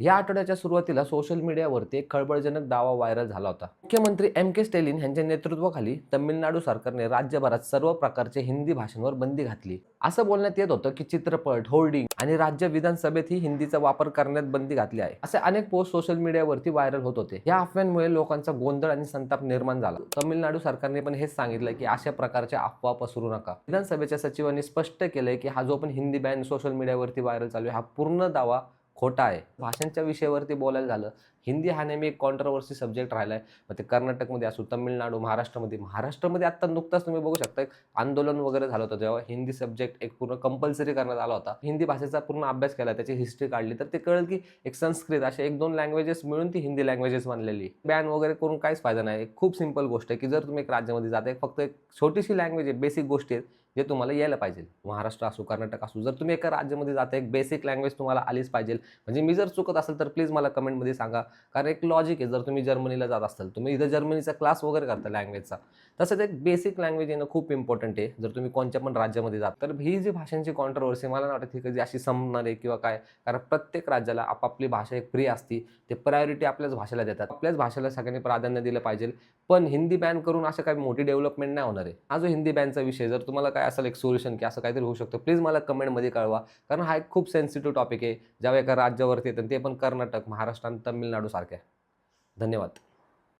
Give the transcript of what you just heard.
या आठवड्याच्या सुरुवातीला सोशल मीडियावरती एक खळबळजनक दावा व्हायरल झाला होता. मुख्यमंत्री एम के स्टेलिन यांच्या नेतृत्वाखाली तमिळनाडू सरकारने राज्यभरात सर्व प्रकारचे हिंदी भाषांवर बंदी घातली. असं बोलण्यात येत होतं की चित्रपट होर्डिंग आणि राज्य विधानसभेतही हिंदीचा वापर करण्यात बंदी घातली आहे. असे अनेक पोस्ट सोशल मीडियावरती व्हायरल होत होते. या अफवांमुळे लोकांचा गोंधळ आणि संताप निर्माण झाला. तमिळनाडू सरकारने पण हेच सांगितलं की अशा प्रकारच्या अफवा पसरू नका. विधानसभेच्या सचिवांनी स्पष्ट केलंय की हा जो पण हिंदी बॅन सोशल मीडियावरती व्हायरल चालू आहे हा पूर्ण दावा खोटा आहे. भाषांच्या विषयावरती बोलायला झालं हिंदी हा नेहमी एक कॉन्ट्रवर्सी सब्जेक्ट राहिला आहे मग ते कर्नाटकमध्ये असू तमिळनाडू महाराष्ट्रामध्ये महाराष्ट्रामध्ये आत्ता नुकताच तुम्ही बघू शकता एक आंदोलन वगैरे झालं होतं जेव्हा हिंदी सब्जेक्ट एक पूर्ण कंपल्सरी करण्यात आला होता. हिंदी भाषेचा पूर्ण अभ्यास केला त्याची हिस्ट्री काढली तर ते कळेल की एक संस्कृत असे एक दोन लँग्वेजेस मिळून ती हिंदी लँग्वेजेस बनलेली. बॅन वगैरे करून काहीच फायदा नाही. खूप सिंपल गोष्ट आहे की जर तुम्ही एक राज्यामध्ये जाता फक्त एक छोटीशी लँग्वेज आहे बेसिक गोष्टी आहेत जे तुम्हाला यायला पाहिजे. महाराष्ट्र असो कर्नाटक असो जर तुम्ही एका राज्यामध्ये जाता एक बेसिक लँग्वेज तुम्हाला आलीच पाहिजे. म्हणजे मी जर चुकत असेल तर प्लीज मला कमेंटमध्ये सांगा. कारण एक लॉजिक आहे जर तुम्ही जर्मनीला जात असाल तुम्ही इथं जर्मनीचा क्लास वगैरे करता लँग्वेजचा तसंच एक बेसिक लँग्वेज येणं खूप इम्पॉर्टंट आहे जर तुम्ही कोणत्या पण राज्यामध्ये जात तर ही जी भाषांची कॉन्ट्रोवर्सी मला नाही वाटत ही कधी अशी संपणार आहे किंवा काय कारण प्रत्येक राज्याला आपापली भाषा एक प्रिय असती ते प्रायोरिटी आपल्याच भाषेला देतात. आपल्याच भाषेला सगळ्यांनी प्राधान्य दिलं पाहिजे पण हिंदी बॅन करून असं काही मोठी डेव्हलपमेंट नाही होणार आहे. हा जो हिंदी बॅनचा विषय जर तुम्हाला काय असेल एक सोल्युशन की असं काहीतरी होऊ शकतं प्लीज मला कमेंटमध्ये कळवा कारण हा एक खूप सेन्सिटिव्ह टॉपिक आहे ज्यावेळी एका राज्यावरती येतं ते पण कर्नाटक महाराष्ट्र आणि तमिळनाडू सारख्या धन्यवाद.